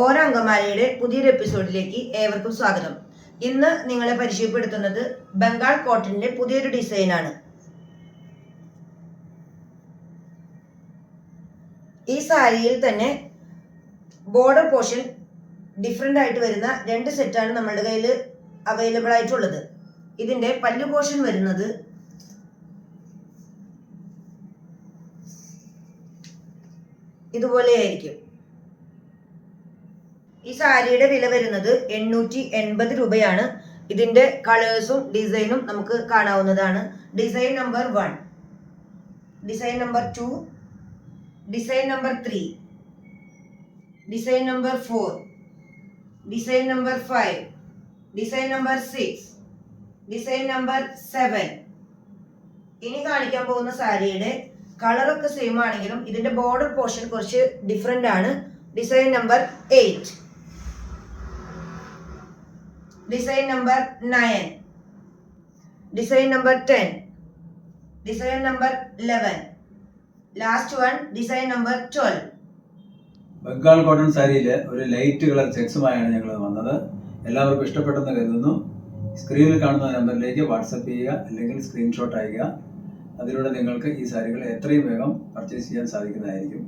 ഓരോ അങ്കമാലിയുടെ പുതിയൊരു എപ്പിസോഡിലേക്ക് ഏവർക്കും സ്വാഗതം. ഇന്ന് നിങ്ങളെ പരിചയപ്പെടുത്തുന്നത് ബംഗാൾ കോട്ടണിന്റെ പുതിയൊരു ഡിസൈനാണ്. ഈ സാരിയിൽ തന്നെ ബോർഡർ പോർഷൻ ഡിഫറെന്റ് ആയിട്ട് വരുന്ന രണ്ട് സെറ്റാണ് നമ്മളുടെ കയ്യിൽ അവൈലബിൾ ആയിട്ടുള്ളത്. ഇതിന്റെ പല്ലു പോർഷൻ വരുന്നത് ഇതുപോലെയായിരിക്കും. ഈ സാരിയുടെ വില വരുന്നത് എണ്ണൂറ്റി എൺപത് രൂപയാണ്. ഇതിന്റെ കളേഴ്സും ഡിസൈനും നമുക്ക് കാണാവുന്നതാണ്. Design number one. Design number two. Design number three. Design number four. Design number five. Design number six. Design number seven. ഇനി കാണിക്കാൻ പോകുന്ന സാരിയുടെ കളറൊക്കെ സെയിം ആണെങ്കിലും ഇതിന്റെ ബോർഡർ പോർഷൻ കുറച്ച് ഡിഫറെന്റ് ആണ്. Design number eight. Design number nine design number ten design number eleven last one design number twelve Bengal cotton സാരിയിലെ ഒരു ലൈറ്റ് കളർ ചെക്സുമായാണ് ഞങ്ങൾ വന്നത്. എല്ലാവർക്കും ഇഷ്ടപ്പെട്ടെന്ന് കരുതുന്നു. സ്ക്രീനിൽ കാണുന്ന നമ്പറിലേക്ക് വാട്സപ്പ് ചെയ്യുക അല്ലെങ്കിൽ സ്ക്രീൻഷോട്ട് അയക്കുക അതിലൂടെ നിങ്ങൾക്ക് ഈ സാരികൾ എത്രയും വേഗം പർച്ചേസ് ചെയ്യാൻ സാധിക്കുന്നതായിരിക്കും.